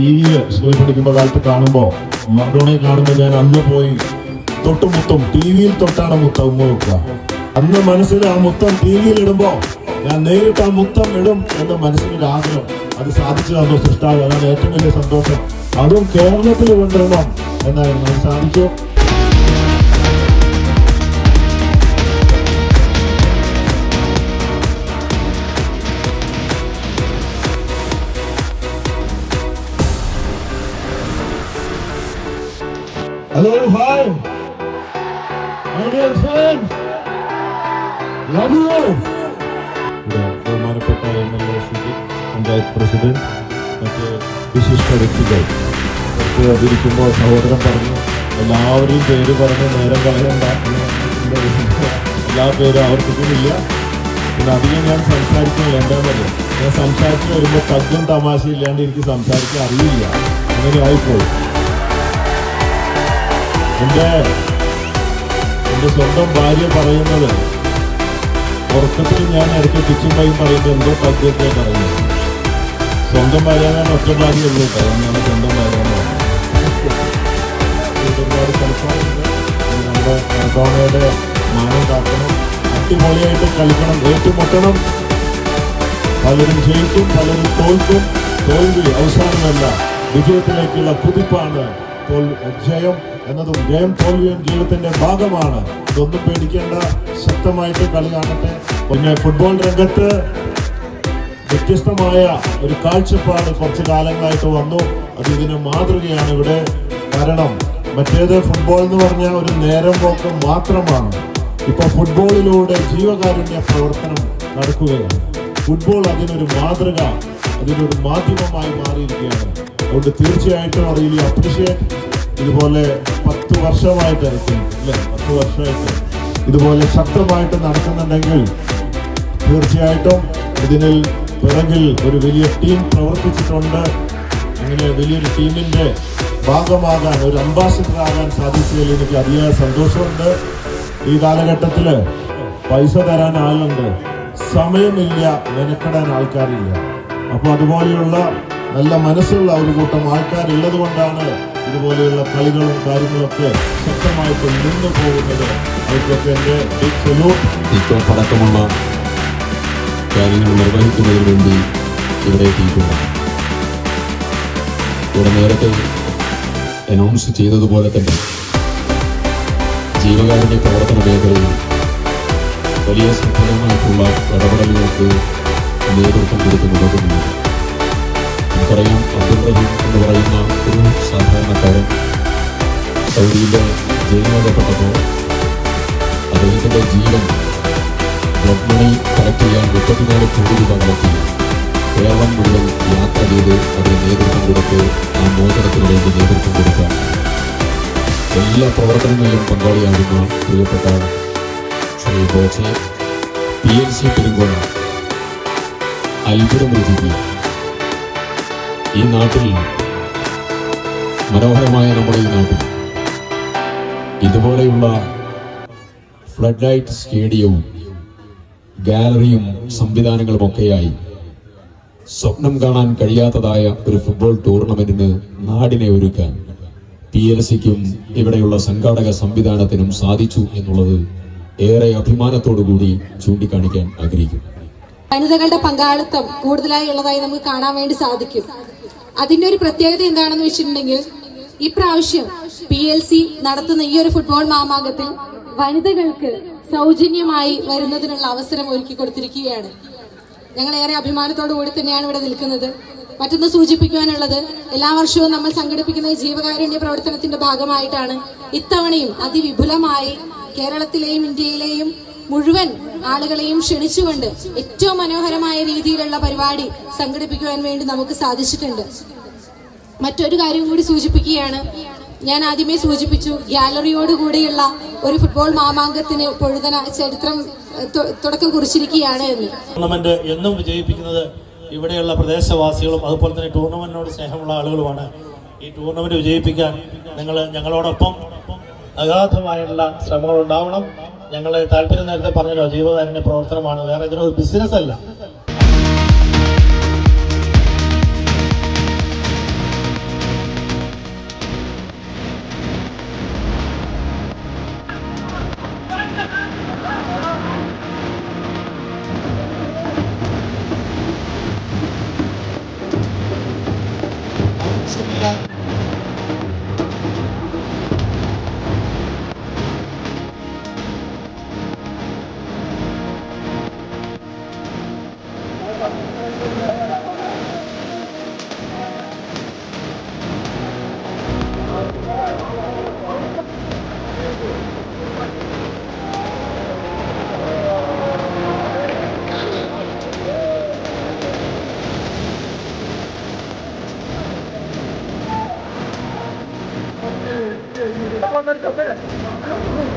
T വിയിൽ സ്കൂളിൽ പഠിക്കുമ്പോൾ കാലത്ത് കാണുമ്പോൾ മറഡോണയെ കാണുമ്പോൾ ഞാൻ അന്ന് പോയി തൊട്ടുമുത്തും ടി വിയിൽ തൊട്ടാണ് മുത്തം ഉമ്മ വെക്കുക. അന്ന് മനസ്സിൽ ആ മുത്തം ടി വിയിൽ ഇടുമ്പോൾ ഞാൻ നേരിട്ട് ആ മുത്തം ഇടും എന്ന മനസ്സിലൊരു ആഗ്രഹം. അത് സാധിച്ചു തന്നു സൃഷ്ടാവ് അതാണ് ഏറ്റവും വലിയ സന്തോഷം. അതും കേരളത്തിൽ കൊണ്ടുവരണം എന്നായിരുന്നു സാധിച്ചു. Hello hi. My dear friends, love you. ബഹുമാനപ്പെട്ട M L A Shri panchayat president മറ്റ് വിശിഷ്ട വ്യക്തികൾ. പുറത്ത് അതിരിക്കുമ്പോൾ സഹോദരൻ പറഞ്ഞു എല്ലാവരെയും പേര് പറഞ്ഞ് നേരം കളയണ്ട. എല്ലാ പേരും ആവർത്തിക്കുന്നില്ല. പിന്നെ അധികം ഞാൻ സംസാരിക്കുന്നില്ല എന്താണെന്നറിയോ ഞാൻ സംസാരിച്ച് വരുമ്പോൾ തഗ്ഗും തമാശ ഇല്ലാണ്ട് എനിക്ക് സംസാരിക്കാൻ അറിയില്ല. അങ്ങനെ ആയിപ്പോയി. എന്റെ എന്റെ സ്വന്തം ഭാര്യ പറയുന്നത് ഉറക്കത്തിൽ ഞാൻ ഇടയ്ക്ക് കിച്ചുമ്പായി പറയുന്നത് എന്തോ പദ്യത്തെ പറയുന്നു. സ്വന്തം ഭാര്യ ഞാൻ ഒറ്റ ഭാര്യ ഉള്ളൂ. കാരണം എന്നാണ് സ്വന്തം ഭാര്യ എന്ന് പറയുന്നത്. ഇത് ഒരുപാട് കളിക്കാറുണ്ട് നമ്മുടെ മാനം കാക്കണം. അടിപൊളിയായിട്ട് കളിക്കണം. ഏറ്റുമുട്ടണം. പലരും ജയിക്കും പലരും തോൽക്കും. തോൽവി അവസാനമല്ല. വിജയത്തിലേക്കുള്ള കുതിപ്പാണ് തോൽ ജയം. എന്നതും ഗെയിം തോൽവിയും ജീവിതത്തിന്റെ ഭാഗമാണ്. ഇതൊന്നും പേടിക്കേണ്ട ശക്തമായിട്ട് കളി കാണട്ടെ. പിന്നെ ഫുട്ബോൾ രംഗത്ത് വ്യത്യസ്തമായ ഒരു കാഴ്ചപ്പാട് കുറച്ച് കാലങ്ങളായിട്ട് വന്നു. അത് ഇതിന് മാതൃകയാണ് ഇവിടെ. കാരണം മറ്റേത് ഫുട്ബോൾ എന്ന് പറഞ്ഞാൽ ഒരു നേരം പോക്ക് മാത്രമാണ്. ഇപ്പൊ ഫുട്ബോളിലൂടെ ജീവകാരുണ്യ പ്രവർത്തനം നടക്കുകയാണ്. ഫുട്ബോൾ അതിനൊരു മാതൃക അതിനൊരു മാധ്യമമായി മാറിയിരിക്കുകയാണ്. അതുകൊണ്ട് തീർച്ചയായിട്ടും അറിയില്ല അപ്രീഷിയേറ്റ് ഇതുപോലെ പത്ത് വർഷമായിട്ട് ഇറക്കും അല്ലേ? പത്ത് വർഷമായിട്ട് ഇതുപോലെ ശക്തമായിട്ട് നടക്കുന്നുണ്ടെങ്കിൽ തീർച്ചയായിട്ടും ഇതിനിൽ പിറകിൽ ഒരു വലിയ ടീം പ്രവർത്തിച്ചിട്ടുണ്ട്. അങ്ങനെ വലിയൊരു ടീമിന്റെ ഭാഗമാകാൻ ഒരു അംബാസിഡർ ആകാൻ സാധിച്ചതിൽ എനിക്ക് അതിയായ സന്തോഷമുണ്ട്. ഈ കാലഘട്ടത്തിൽ പൈസ തരാൻ ആളുണ്ട്. സമയമില്ല മെനക്കെടാൻ ആൾക്കാരില്ല. അപ്പോൾ അതുപോലെയുള്ള നല്ല മനസ്സുള്ള ഒരു കൂട്ടം ആൾക്കാരുള്ളത് കൊണ്ടാണ് ഇതുപോലെയുള്ള കളികളും കാര്യങ്ങളൊക്കെ ശക്തമായിട്ട് നിന്നു പോകുന്നത് അവർക്കൊക്കെ അടക്കമുള്ള കാര്യങ്ങൾ നിർവഹിക്കുന്നതിന് വേണ്ടി ഇവിടെ എത്തിയിട്ടുണ്ട്. ഇവിടെ നേരത്തെ അനൗൺസ് ചെയ്തതുപോലെ തന്നെ ജീവകാരുണ്യ പ്രവർത്തന മേഖലയിൽ വലിയ സഫലമായിട്ടുള്ള ഇടപെടലുകൾക്ക് നേതൃത്വം മുന്നോട്ടുമുണ്ട് നമുക്കറിയാം അബ്ദുൾ റഹീം എന്ന് പറയുന്ന ഒരു സാധാരണക്കാരൻ സൗദിയിലെ ജയിലിലകപ്പെട്ടപ്പോൾ അദ്ദേഹത്തിന്റെ ജീവൻ ബ്ലഡ് മണി കളക്ട് ചെയ്യാൻ മുപ്പത്തിനാല് കോടി രൂപ കണ്ടെത്തി കേരളം മുഴുവൻ യാത്ര ചെയ്ത് അതിന് നേതൃത്വം കൊടുത്ത് ആ മോചനത്തിന് വേണ്ടി നേതൃത്വം കൊടുക്കാം എല്ലാ പ്രവർത്തനങ്ങളിലും പങ്കാളിയാകുന്ന പ്രിയപ്പെട്ട Shri Boche P N C പെരുങ്കോണ അത്ഭുതം രുചിക്കുക ഈ നാട്ടിൽ മനോഹരമായ നമ്മുടെ ഈ നാട്ടിൽ ഇതുപോലെയുള്ള ഫ്ലഡ് ലൈറ്റ് സ്റ്റേഡിയവും ഗാലറിയും സംവിധാനങ്ങളും ഒക്കെയായി സ്വപ്നം കാണാൻ കഴിയാത്തതായ ഒരു ഫുട്ബോൾ ടൂർണമെന്റിന് നാടിനെ ഒരുക്കാൻ പി എൽ സിക്കും ഇവിടെയുള്ള സംഘാടക സംവിധാനത്തിനും സാധിച്ചു എന്നുള്ളത് ഏറെ അഭിമാനത്തോടു കൂടി ചൂണ്ടിക്കാണിക്കാൻ ആഗ്രഹിക്കുന്നു. വനിതകളുടെ പങ്കാളിത്തം കൂടുതലായി ഉള്ളതായി നമുക്ക് കാണാൻ വേണ്ടി സാധിക്കും. അതിന്റെ ഒരു പ്രത്യേകത എന്താണെന്ന് വെച്ചിട്ടുണ്ടെങ്കിൽ ഇപ്രാവശ്യം പി എൽ സി നടത്തുന്ന ഈ ഒരു ഫുട്ബോൾ മാമാങ്കത്തിൽ വനിതകൾക്ക് സൗജന്യമായി വരുന്നതിനുള്ള അവസരം ഒരുക്കി കൊടുത്തിരിക്കുകയാണ്. ഞങ്ങൾ ഏറെ അഭിമാനത്തോടു കൂടി തന്നെയാണ് ഇവിടെ നിൽക്കുന്നത്. മറ്റൊന്ന് സൂചിപ്പിക്കുവാനുള്ളത് എല്ലാ വർഷവും നമ്മൾ സംഘടിപ്പിക്കുന്ന ജീവകാരുണ്യ പ്രവർത്തനത്തിന്റെ ഭാഗമായിട്ടാണ് ഇത്തവണയും അതിവിപുലമായി കേരളത്തിലെയും ഇന്ത്യയിലെയും മുഴുവൻ ആളുകളെയും ക്ഷണിച്ചുകൊണ്ട് ഏറ്റവും മനോഹരമായ രീതിയിലുള്ള പരിപാടി സംഘടിപ്പിക്കുവാൻ വേണ്ടി നമുക്ക് സാധിച്ചിട്ടുണ്ട്. മറ്റൊരു കാര്യം കൂടി സൂചിപ്പിക്കുകയാണ്. ഞാൻ ആദ്യമേ സൂചിപ്പിച്ചു ഗ്യാലറിയോട് കൂടിയുള്ള ഒരു ഫുട്ബോൾ മാമാങ്കത്തിന് പൊഴുതന ചരിത്രം തുടക്കം കുറിച്ചിരിക്കുകയാണ് എന്ന്. ടൂർണമെന്റ് എന്നും വിജയിപ്പിക്കുന്നത് ഇവിടെയുള്ള പ്രദേശവാസികളും അതുപോലെ തന്നെ ടൂർണമെന്റിനോട് സ്നേഹമുള്ള ആളുകളുമാണ്. ഈ ടൂർണമെന്റ് വിജയിപ്പിക്കാൻ നിങ്ങൾ ഞങ്ങളോടൊപ്പം അഗാധമായുള്ള ശ്രമങ്ങൾ ഉണ്ടാവണം ഞങ്ങൾ താല്പര്യം നേരത്തെ പറഞ്ഞല്ലോ ജീവകാരുണ്യ പ്രവർത്തനമാണ്. വേറെ ഇതിനൊരു ബിസിനസ് അല്ല. Marta, espera.